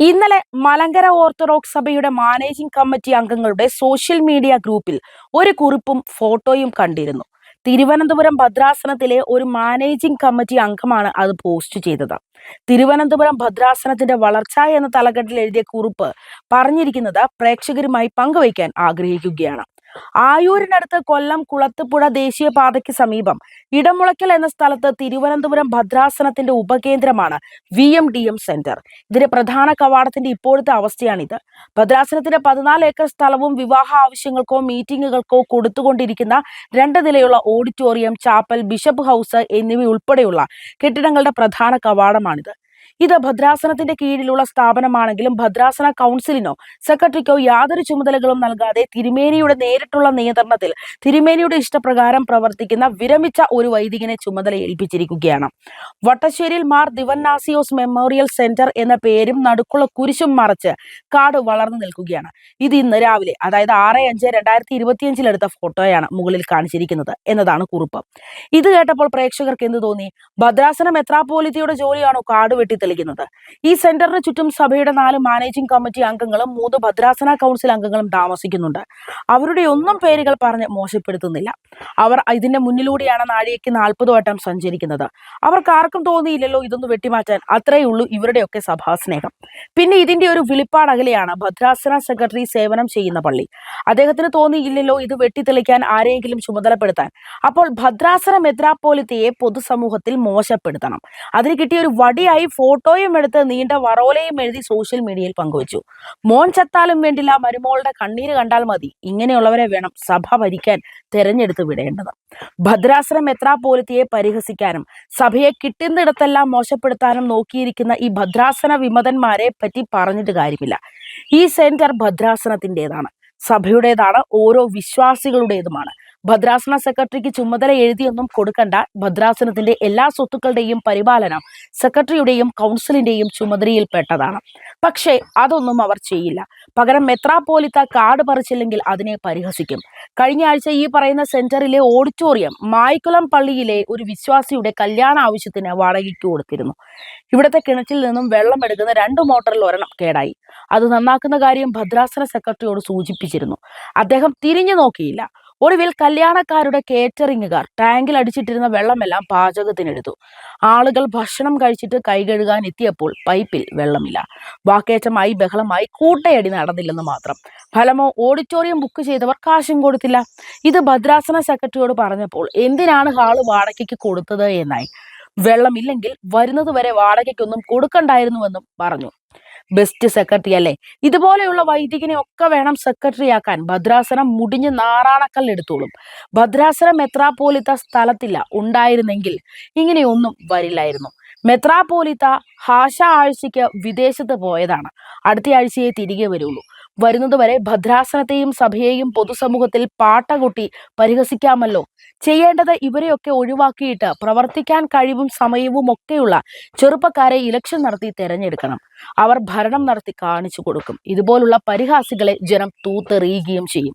ഇന്നലെ മലങ്കര ഓർത്തഡോക്സ് സഭയുടെ managing committee അംഗങ്ങളുടെ സോഷ്യൽ മീഡിയ ഗ്രൂപ്പിൽ ഒരു കുറിപ്പും ഫോട്ടോയും കണ്ടിരുന്നു. തിരുവനന്തപുരം ഭദ്രാസനത്തിലെ ഒരു മാനേജിംഗ് കമ്മിറ്റി അംഗമാണ് അത് പോസ്റ്റ് ചെയ്തത്. തിരുവനന്തപുരം ഭദ്രാസനത്തിന്റെ വളർച്ച എന്ന തലക്കെട്ടിൽ എഴുതിയ കുറിപ്പ് പറഞ്ഞിരിക്കുന്നത് പ്രേക്ഷകരുമായി പങ്കുവയ്ക്കാൻ ആഗ്രഹിക്കുകയാണ്. ആയൂരിനടുത്ത് കൊല്ലം കുളത്തുപുഴ ദേശീയപാതയ്ക്ക് സമീപം ഇടമുളയ്ക്കൽ എന്ന സ്ഥലത്ത് തിരുവനന്തപുരം ഭദ്രാസനത്തിന്റെ ഉപകേന്ദ്രമാണ് V M D M centre. ഇതിന്റെ പ്രധാന കവാടത്തിന്റെ ഇപ്പോഴത്തെ അവസ്ഥയാണിത്. ഭദ്രാസനത്തിന്റെ പതിനാല് ഏക്കർ സ്ഥലവും വിവാഹ ആവശ്യങ്ങൾക്കോ മീറ്റിംഗുകൾക്കോ കൊടുത്തുകൊണ്ടിരിക്കുന്ന രണ്ട് നിലയുള്ള ഓഡിറ്റോറിയം ചാപ്പൽ ബിഷപ്പ് ഹൗസ് എന്നിവയുൾപ്പെടെയുള്ള കെട്ടിടങ്ങളുടെ പ്രധാന കവാടമാണിത്. ഇത് ഭദ്രാസനത്തിന്റെ കീഴിലുള്ള സ്ഥാപനമാണെങ്കിലും ഭദ്രാസന കൗൺസിലിനോ സെക്രട്ടറിക്കോ യാതൊരു ചുമതലകളും നൽകാതെ തിരുമേനിയുടെ നേരിട്ടുള്ള നിയന്ത്രണത്തിൽ തിരുമേനിയുടെ ഇഷ്ടപ്രകാരം പ്രവർത്തിക്കുന്ന വിരമിച്ച ഒരു വൈദികനെ ചുമതല ഏൽപ്പിച്ചിരിക്കുകയാണ്. വട്ടശ്ശേരിയിൽ മാർ ദിവന്നാസിയോസ് മെമ്മോറിയൽ സെന്റർ എന്ന പേരും നടുക്കുള്ള കുരിശും മറച്ച് കാട് വളർന്നു നിൽക്കുകയാണ്. ഇത് ഇന്ന് രാവിലെ അതായത് ആറ് അഞ്ച് രണ്ടായിരത്തി ഇരുപത്തിയഞ്ചിലെടുത്ത ഫോട്ടോയാണ് മുകളിൽ കാണിച്ചിരിക്കുന്നത് എന്നതാണ് കുറിപ്പ്. ഇത് കേട്ടപ്പോൾ പ്രേക്ഷകർക്ക് എന്ത് തോന്നി? ഭദ്രാസനം മെത്രാപ്പോലിത്തയുടെ ജോലിയാണോ കാട് വെട്ടി തെളിക്കുന്നത് ഈ സെന്ററിന് ചുറ്റും സഭയുടെ നാല് മാനേജിംഗ് കമ്മിറ്റി അംഗങ്ങളും മൂന്ന് ഭദ്രാസന കൗൺസിൽ അംഗങ്ങളും താമസിക്കുന്നുണ്ട്. അവരുടെ ഒന്നും പേരുകൾ പറഞ്ഞ് മോശപ്പെടുത്തുന്നില്ല. അവർ ഇതിന്റെ മുന്നിലൂടെയാണ് നാഴികയ്ക്ക് നാൽപ്പത് വട്ടം സഞ്ചരിക്കുന്നത്. അവർക്ക് ആർക്കും തോന്നിയില്ലല്ലോ ഇതൊന്ന് വെട്ടിമാറ്റാൻ. അത്രയേ ഉള്ളൂ ഇവരുടെയൊക്കെ സഭാസ്നേഹം. പിന്നെ ഇതിന്റെ ഒരു വിളിപ്പാട് അകലെയാണ് ഭദ്രാസന സെക്രട്ടറി സേവനം ചെയ്യുന്ന പള്ളി. അദ്ദേഹത്തിന് തോന്നിയില്ലല്ലോ ഇത് വെട്ടിത്തെളിക്കാൻ ആരെയെങ്കിലും ചുമതലപ്പെടുത്താൻ. അപ്പോൾ ഭദ്രാസന മെത്രാപ്പോലിത്തയെ പൊതുസമൂഹത്തിൽ മോശപ്പെടുത്തണം. അതിന് കിട്ടിയ ഒരു വടിയായി ഫോട്ടോയും എടുത്ത് നീണ്ട വറോലയും എഴുതി സോഷ്യൽ മീഡിയയിൽ പങ്കുവച്ചു. മോൻ ചത്താലും വേണ്ടില്ല മരുമോളുടെ കണ്ണീര് കണ്ടാൽ മതി. ഇങ്ങനെയുള്ളവരെ വേണം സഭ ഭരിക്കാൻ തെരഞ്ഞെടുത്ത് വിടേണ്ടത്. എത്ര പോലത്തെയെ പരിഹസിക്കാനും സഭയെ കിട്ടുന്നിടത്തെല്ലാം മോശപ്പെടുത്താനും നോക്കിയിരിക്കുന്ന ഈ ഭദ്രാസന വിമതന്മാരെ പറ്റി പറഞ്ഞിട്ട് കാര്യമില്ല. ഈ സെന്റർ ഭദ്രാസനത്തിന്റെതാണ്. സഭയുടേതാണ് ഓരോ വിശ്വാസികളുടേതുമാണ്. ഭദ്രാസന സെക്രട്ടറിക്ക് ചുമതല എഴുതിയൊന്നും കൊടുക്കണ്ട. ഭദ്രാസനത്തിന്റെ എല്ലാ സ്വത്തുക്കളുടെയും പരിപാലനം സെക്രട്ടറിയുടെയും കൗൺസിലിന്റെയും ചുമതലയിൽപ്പെട്ടതാണ്. പക്ഷേ അതൊന്നും അവർ ചെയ്യില്ല. പകരം മെത്രാപ്പോലിത്ത കാർഡ് പറിച്ചില്ലെങ്കിൽ അതിനെ പരിഹസിക്കും. കഴിഞ്ഞ ആഴ്ച ഈ പറയുന്ന സെന്ററിലെ ഓഡിറ്റോറിയം മായ്ക്കുളം പള്ളിയിലെ ഒരു വിശ്വാസിയുടെ കല്യാണ ആവശ്യത്തിന് വാടകയ്ക്ക് കൊടുത്തിരുന്നു. ഇവിടുത്തെ കിണറ്റിൽ നിന്നും വെള്ളം എടുക്കുന്ന രണ്ട് മോട്ടറിൽ ഒരെണ്ണം കേടായി. അത് നന്നാക്കുന്ന കാര്യം ഭദ്രാസന സെക്രട്ടറിയോട് സൂചിപ്പിച്ചിരുന്നു. അദ്ദേഹം തിരിഞ്ഞു നോക്കിയില്ല. ഒടുവിൽ കല്യാണക്കാരുടെ കേറ്ററിംഗുകാർ ടാങ്കിൽ അടിച്ചിട്ടിരുന്ന വെള്ളമെല്ലാം പാചകത്തിനെടുത്തു. ആളുകൾ ഭക്ഷണം കഴിച്ചിട്ട് കൈ കഴുകാൻ എത്തിയപ്പോൾ പൈപ്പിൽ വെള്ളമില്ല. വാക്കേറ്റമായി ബഹളമായി കൂട്ടയടി നടന്നില്ലെന്ന് മാത്രം. ഫലമോ ഓഡിറ്റോറിയം ബുക്ക് ചെയ്തവർ കാശും കൊടുത്തില്ല. ഇത് ഭദ്രാസന സെക്രട്ടറിയോട് പറഞ്ഞപ്പോൾ എന്തിനാണ് ഹാൾ വാടകയ്ക്ക് കൊടുത്തത് എന്നായി. വെള്ളമില്ലെങ്കിൽ വരുന്നത് വരെ വാടകയ്ക്കൊന്നും കൊടുക്കണ്ടായിരുന്നുവെന്നും പറഞ്ഞു. ബെസ്റ്റ് സെക്രട്ടറി അല്ലേ? ഇതുപോലെയുള്ള വൈദികനെ ഒക്കെ വേണം സെക്രട്ടറി ആക്കാൻ. ഭദ്രാസനം മുടിഞ്ഞ് നാറാണക്കല്ലെടുത്തോളും ഭദ്രാസനം മെത്രാപ്പോലിത്ത സ്ഥലത്തില്ല ഉണ്ടായിരുന്നെങ്കിൽ ഇങ്ങനെയൊന്നും വരില്ലായിരുന്നു. മെത്രാപ്പോലിത്ത ഹാഷ ആഴ്ചയ്ക്ക് വിദേശത്ത് പോയതാണ്. അടുത്ത ആഴ്ചയെ തിരികെ വരുള്ളൂ. വരുന്നതുവരെ ഭദ്രാസനത്തെയും സഭയെയും പൊതുസമൂഹത്തിൽ പാട്ടകുട്ടി പരിഹസിക്കാമല്ലോ. ചെയ്യേണ്ടത് ഇവരെയൊക്കെ ഒഴിവാക്കിയിട്ട് പ്രവർത്തിക്കാൻ കഴിവും സമയവും ഒക്കെയുള്ള ചെറുപ്പക്കാരെ ഇലക്ഷൻ നടത്തി തെരഞ്ഞെടുക്കണം. അവർ ഭരണം നടത്തി കാണിച്ചു കൊടുക്കും. ഇതുപോലുള്ള പരിഹാസികളെ ജനം തൂത്തെറിയുകയും ചെയ്യും.